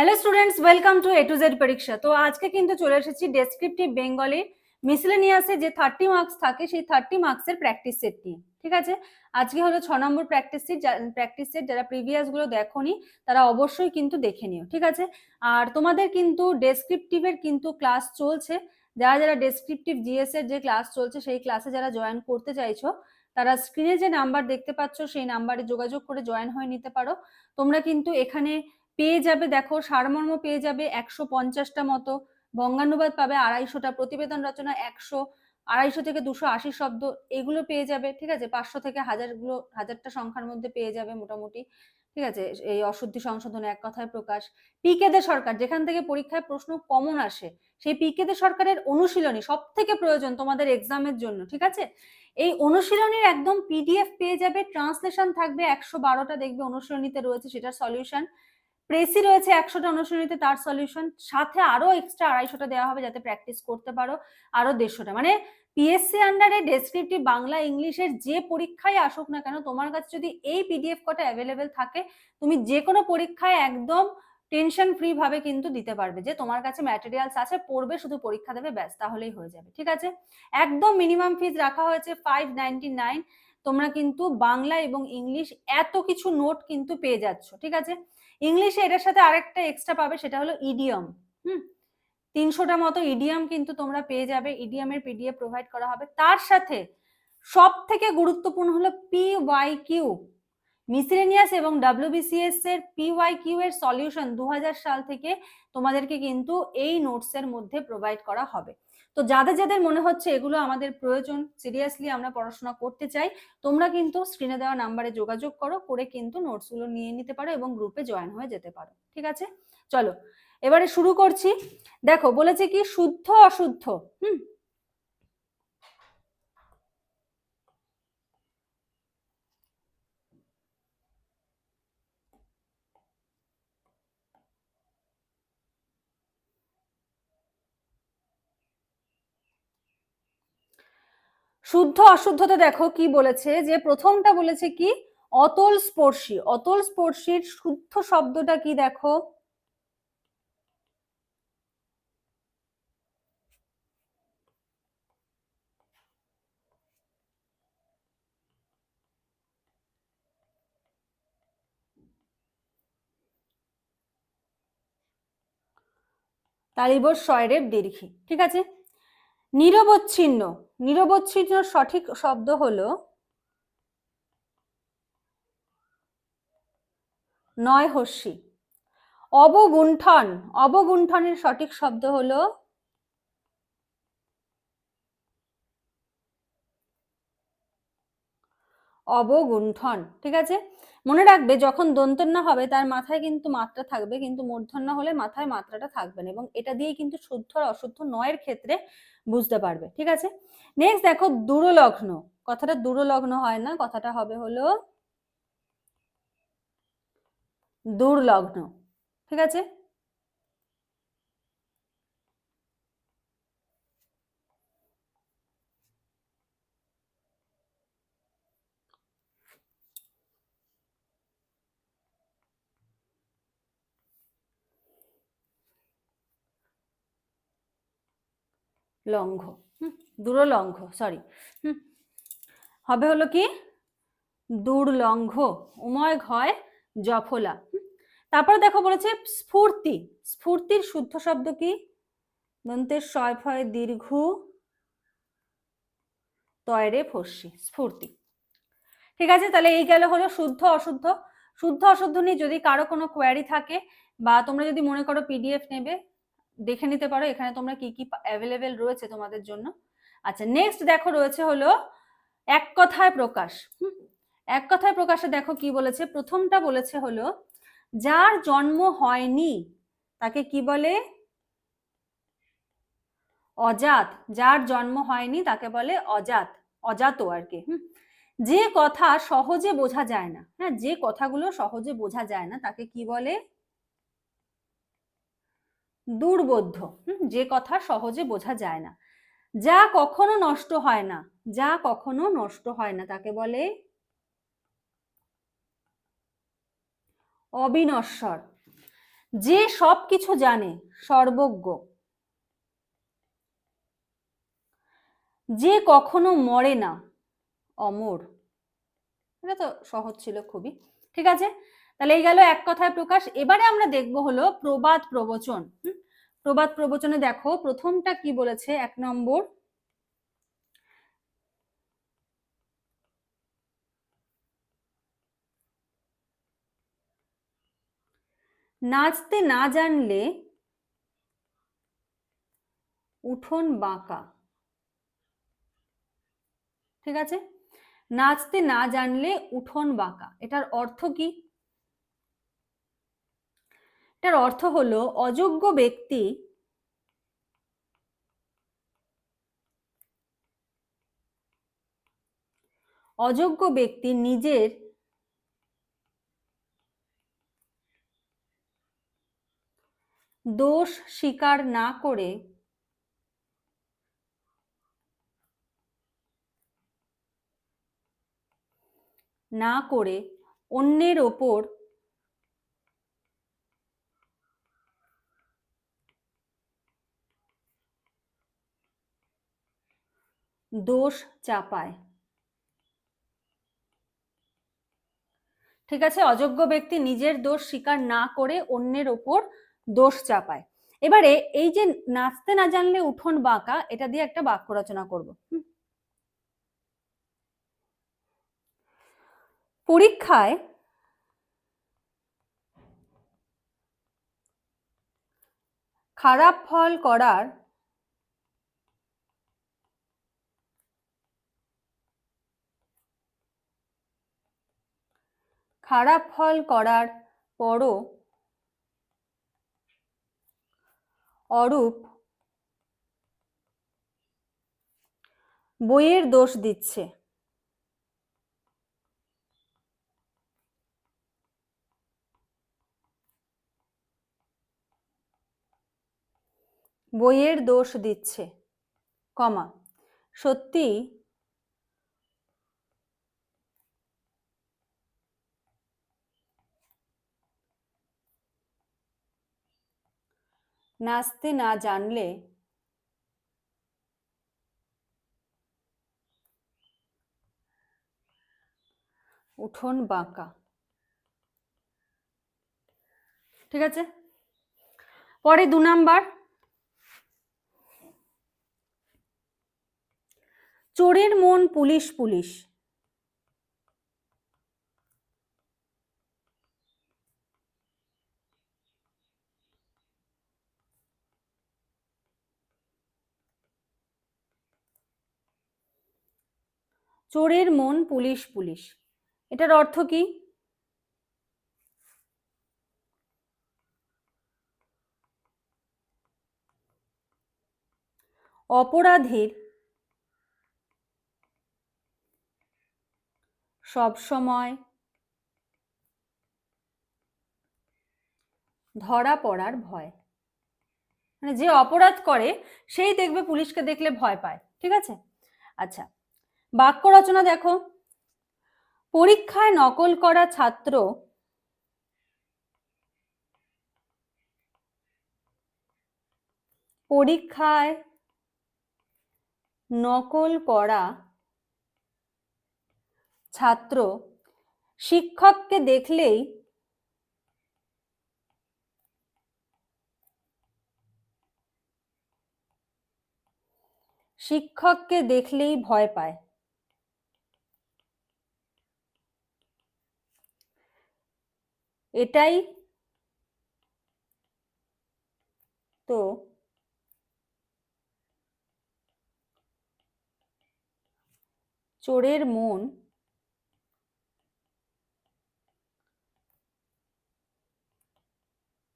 Hello students welcome to A to Z পরীক্ষা তো আজকে কিন্তু চলে এসেছি ডেসক্রিপটিভ বেঙ্গলি মিসলেনিয়াসে যে থার্টি মার্কস থাকে, সেই থার্টি মার্কসের প্র্যাকটিস সেট নিয়ে। ঠিক আছে? আজকে হলো ছ নম্বর প্র্যাকটিস সেট প্র্যাকটিস সেট যারা প্রিভিয়াসগুলো দেখোনি, তারা অবশ্যই কিন্তু দেখে নিও। ঠিক আছে? আর তোমাদের কিন্তু ডেসক্রিপটিভের কিন্তু ক্লাস চলছে। যারা যারা ডেসক্রিপটিভ জিএস এর যে ক্লাস চলছে, সেই ক্লাসে যারা জয়েন করতে চাইছো, তারা স্ক্রিনে যে নাম্বার দেখতে পাচ্ছ, সেই নাম্বারে যোগাযোগ করে জয়েন হয়ে নিতে পারো। তোমরা কিন্তু এখানে পেয়ে যাবে, দেখো সারমর্ম পেয়ে যাবে একশো পঞ্চাশটা মতো, বঙ্গানুবাদ পাবে আড়াইশোটা, প্রতিবেদন রচনা একশো, আড়াইশো থেকে দুশো আশি শব্দ, এগুলো পেয়ে যাবে, ঠিক আছে? পাঁচশো থেকে হাজারগুলো, হাজারটা সংখ্যার মধ্যে পেয়ে যাবে মোটামুটি, ঠিক আছে? এই অশুদ্ধি সংশোধন এক কথায় প্রকাশ। পিকেদে সরকার, যেখান থেকে পরীক্ষায় প্রশ্ন কমন আসে, সেই পিকেদে সরকারের অনুশীলনী সব থেকে প্রয়োজন তোমাদের এক্সামের জন্য, ঠিক আছে? এই অনুশীলনীর একদম পিডিএফ পেয়ে যাবে, ট্রান্সলেশন থাকবে, একশো বারোটা দেখবে অনুশীলনীতে রয়েছে সেটার সলিউশন। প্রেসি রয়েছে একশোটা অনুশীলনীতে তার সলিউশন সাথে আরও এক্সট্রা আড়াইশোটা দেওয়া হবে যাতে প্র্যাকটিস করতে পারো। আরও দেড়শোটা। মানে পিএসসি আন্ডারে ডেসক্রিপটিভ বাংলা, ইংলিশের যে পরীক্ষায় আসুক না কেন, তোমার কাছে যদি এই পিডিএফ কটা অ্যাভেলেবেল থাকে, তুমি যে কোনো পরীক্ষায় একদম টেনশন ফ্রি ভাবে কিন্তু দিতে পারবে যে তোমার কাছে ম্যাটেরিয়ালস আছে, পড়বে, শুধু পরীক্ষা দেবে, ব্যাস, তাহলেই হয়ে যাবে। ঠিক আছে? একদম মিনিমাম ফিজ রাখা হয়েছে ফাইভ নাইনটি নাইন তোমরা কিন্তু বাংলা এবং ইংলিশ এত কিছু নোট কিন্তু পেয়ে যাচ্ছ। ঠিক আছে? ইংলিশে এটার সাথে আরেকটা এক্সট্রা পাবে, সেটা হলো ইডিয়ম হুম? তিনশোটা মতো ইডিয়াম কিন্তু তোমরা পেয়ে যাবে। ইডিয়ামের পিডিএফ প্রোভাইড করা হবে। তার সাথে সব থেকে গুরুত্বপূর্ণ হলো পি ওয়াই কিউ মিসলেনিয়াস এবং ডাব্লিউবিসিএস এর পি ওয়াই কিউ এর সলিউশন দু হাজার সাল থেকে তোমাদেরকে কিন্তু এই নোটস এর মধ্যে প্রোভাইড করা হবে। তো যাদের যাদের মনে হচ্ছে এগুলো আমাদের প্রয়োজন সিরিয়াসলি আমরা পড়াশোনা করতে চাই, তোমরা কিন্তু স্ক্রিনে দেওয়া নাম্বারে যোগাযোগ করো, করে কিন্তু নোটসগুলো নিয়ে নিতে পারো এবং গ্রুপে জয়েন হয়ে যেতে পারো, ঠিক আছে? চলো, এবারে শুরু করছি। দেখো, বলেছে কি, শুদ্ধ অশুদ্ধ, হুম? শুদ্ধ অশুদ্ধতা দেখো কি বলেছে? যে প্রথমটা বলেছে কি? অতল স্পর্শী। অতল স্পর্শীর শুদ্ধ শব্দটা কি দেখো? তালিবর শয়ের দীর্ঘি। ঠিক আছে? নিরবচ্ছিন্ন। নিরবচ্ছিন্ন সঠিক শব্দ হলো নয় হস্যি অবগুণ্ঠন। অবগুণ্ঠনের সঠিক শব্দ হলো অবগুণ্ঠন। ঠিক আছে? মনে রাখবে যখন দন্তন্য হবে তার মাথায় কিন্তু মাত্রা থাকবে, কিন্তু মূর্ধন্য হলে মাথায় মাত্রাটা থাকবে না এবং এটা দিয়ে কিন্তু শুদ্ধ আর অশুদ্ধ নয়ের ক্ষেত্রে বুঝতে পারবে, ঠিক আছে? নেক্সট দেখো দূরলগ্ন, কথাটা দুরলগ্ন হয় না, কথাটা হবে হলো দুর্লগ্ন, ঠিক আছে? লঙ্ঘ, হুম, দুরলঙ্ঘ সরি হুম, হবে হলো কি? দুর্লঙ্ঘ, উময় ঘয়, জফলা তারপর দেখো বলেছে স্ফূর্তি, স্ফূর্তির শুদ্ধ শব্দ কি? দন্তের শয় ফয় দীর্ঘ তয়রে ফস্যি স্ফূর্তি। ঠিক আছে, তাহলে এই গেল হলো শুদ্ধ, অশুদ্ধ। শুদ্ধ, অশুদ্ধ নিয়ে যদি কারও কোনো কোয়ারি থাকে বা তোমরা যদি মনে করো পিডিএফ নেবে দেখে নিতে পারো, এখানে তোমরা কি কি অ্যাভেলেবেল রয়েছে তোমাদের জন্য। আচ্ছা নেক্সট দেখো রয়েছে হলো এক কথায় প্রকাশ। এক কথায় প্রকাশে দেখো কি বলেছে? প্রথমটা বলেছে হলো, যার জন্ম হয়নি, তাকে কি বলে? অজাত। যার জন্ম হয়নি, তাকে বলে অজাত। অজাত আর কি যে কথা সহজে বোঝা যায় না হ্যাঁ যে কথাগুলো সহজে বোঝা যায় না, তাকে কি বলে? দুর্বোধ্য। যে কথা সহজে বোঝা যায় না। যা কখনো নষ্ট হয় না, যা কখনো নষ্ট হয় না, তাকে বলে অবিনশ্বর। যে সব কিছু জানে, সর্বজ্ঞ। যে কখনো মরে না, অমর। এটা তো সহজ ছিল খুবই। ঠিক আছে? তাহলে এই গেল এক কথায় প্রকাশ। এবারে আমরা দেখব হলো প্রবাদ প্রবচন। প্রবাদ প্রবচনে দেখো, প্রথমটা কি বলেছে? এক নম্বর। নাচতে না জানলে উঠোন বাঁকা। ঠিক আছে? নাচতে না জানলে উঠোন বাঁকা। এটার অর্থ কি? এটার অর্থ হলো অযোগ্য ব্যক্তি অযোগ্য ব্যক্তি নিজের দোষ স্বীকার না করে না করে অন্যের ওপর দোষ চাপায়। ঠিক আছে? অযোগ্য ব্যক্তি নিজের দোষ স্বীকার না করে অন্যের ওপর দোষ চাপায়। এবারে এই যে নাচতে না জানলে উঠোন বাঁকা, এটা দিয়ে একটা বাক্য রচনা করব। পরীক্ষায় খারাপ ফল করার খারাপ ফল করার পরও অরূপ বইয়ের দোষ দিচ্ছে। বইয়ের দোষ দিচ্ছে কমা। সত্যি নাচতে না জানলে উঠোন বাঁকা। ঠিক আছে? পরে দু নাম্বার। চোরের মন পুলিশ পুলিশ। চোরের মন পুলিশ পুলিশ। এটার অর্থ কি? অপরাধীর সব সময় ধরা পড়ার ভয়। মানে যে অপরাধ করে, সেই দেখবে পুলিশকে দেখলে ভয় পায়। ঠিক আছে? আচ্ছা বাক্য রচনা দেখো। পরীক্ষায় নকল করা ছাত্র পরীক্ষায় নকল করা ছাত্র শিক্ষককে দেখলেই শিক্ষককে দেখলেই ভয় পায়। এটাই তো চোরের মন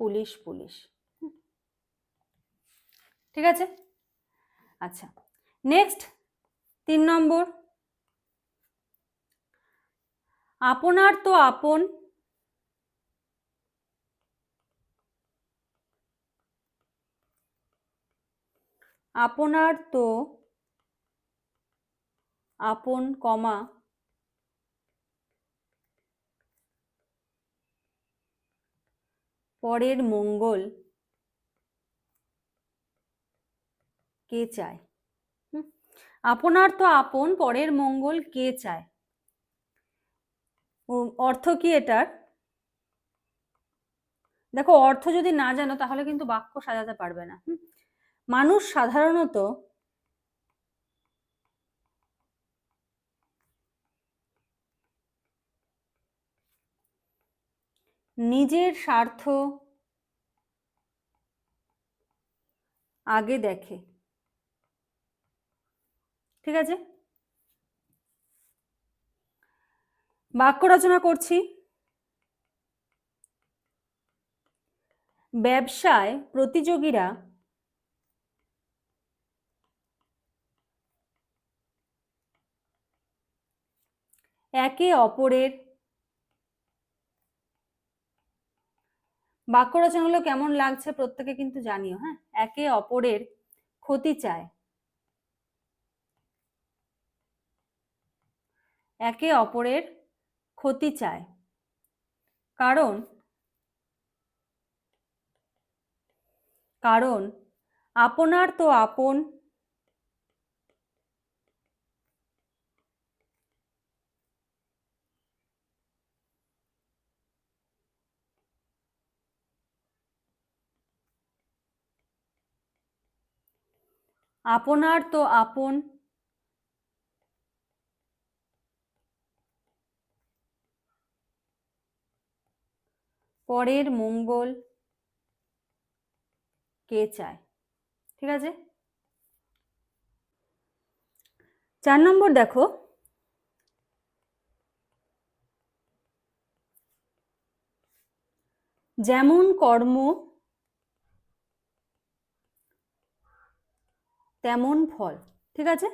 পুলিশ পুলিশ। ঠিক আছে? আচ্ছা নেক্সট তিন নম্বর। আপনার তো আপন আপনার তো আপন কমা পরের মঙ্গল কে চায়? আপনার তো আপন, পরের মঙ্গল কে চায় অর্থ কি এটার দেখো, অর্থ যদি না জানো, তাহলে কিন্তু বাক্য সাজাতে পারবে না? মানুষ সাধারণত নিজের স্বার্থ আগে দেখে। ঠিক আছে? বাক্য রচনা করছি। ব্যবসায় প্রতিযোগীরা একে অপরের বাক্য রচনাগুলো কেমন লাগছে প্রত্যেকে কিন্তু জানিও হ্যাঁ? একে অপরের ক্ষতি চায়। একে অপরের ক্ষতি চায়। কারণ কারণ, আপনার তো আপন আপনার তো আপন। পরের মঙ্গল কে চায়? ঠিক আছে? চার নম্বর দেখো। যেমন কর্ম তেমন ফল, ঠিক আছে?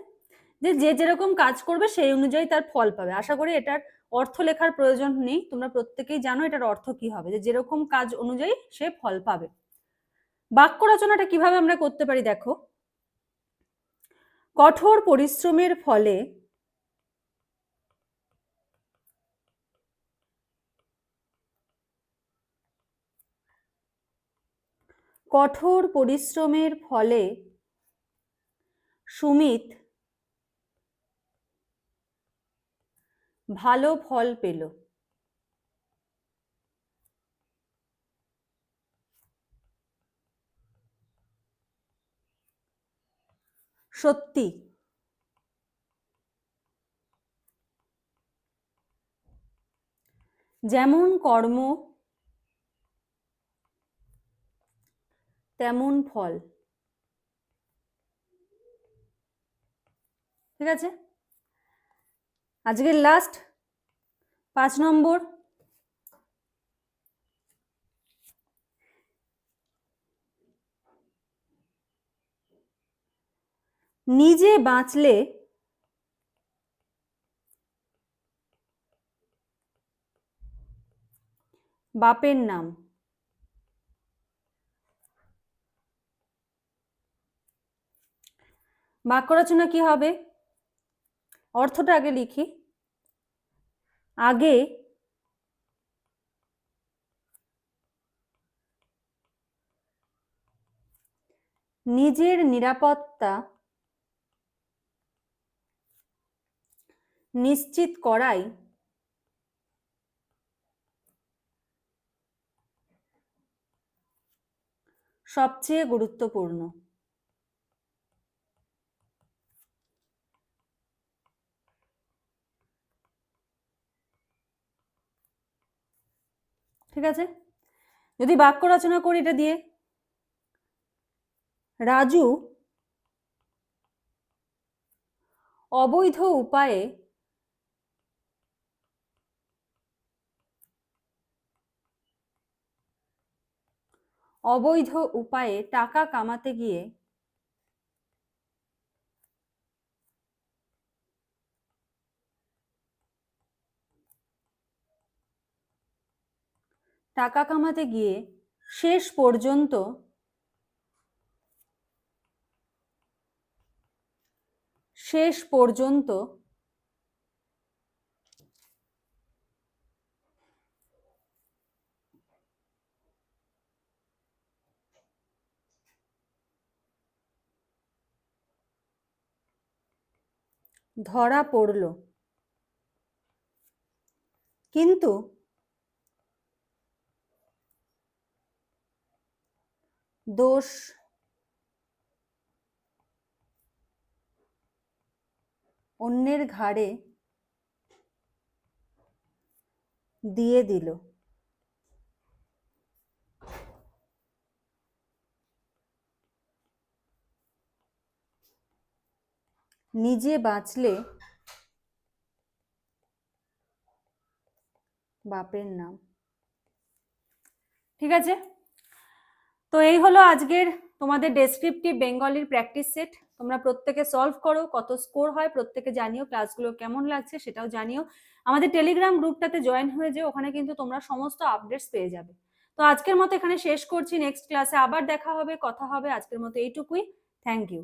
যে যে যেরকম কাজ করবে সেই অনুযায়ী তার ফল পাবে। আশা করি এটার অর্থ লেখার প্রয়োজন নেই। তোমরা প্রত্যেকেই জানো এটার অর্থ কি হবে, যে যেরকম কাজ অনুযায়ী সে ফল পাবে। বাক্য রচনাটা কীভাবে আমরা করতে পারি দেখো? কঠোর পরিশ্রমের ফলে কঠোর পরিশ্রমের ফলে সুমিত। ভালো ফল পেল। সত্যি। যেমন কর্ম তেমন ফল। ঠিক আছে? আজকের লাস্ট পাঁচ নম্বর। নিজে বাঁচলে বাপের নাম। বাক্য রচনা কি হবে? অর্থটা আগে লিখি। আগে নিজের নিরাপত্তা নিশ্চিত করাই সবচেয়ে গুরুত্বপূর্ণ। ঠিক আছে? যদি বাক্য রচনা করি এটা দিয়ে। রাজু অবৈধ উপায়ে অবৈধ উপায়ে টাকা কামাতে গিয়ে টাকা কামাতে গিয়ে শেষ পর্যন্ত শেষ পর্যন্ত ধরা পড়ল। কিন্তু দোষ অন্যের ঘাড়ে দিয়ে দিল। নিজে বাঁচলে বাপের নাম। ঠিক আছে? তো এই হলো আজকের তোমাদের ডেসক্রিপটিভ বেঙ্গলির প্র্যাকটিস সেট তোমরা প্রত্যেকে সলভ করো, কত স্কোর হয়, প্রত্যেকে জানিও ক্লাসগুলো কেমন লাগছে, সেটাও জানিও। আমাদের টেলিগ্রাম গ্রুপটাতে জয়েন হয়ে যেও, ওখানে কিন্তু তোমরা সমস্ত আপডেটস পেয়ে যাবে। তো আজকের মতো এখানে শেষ করছি নেক্সট ক্লাসে আবার দেখা হবে, কথা হবে, আজকের মতো এইটুকুই। Thank you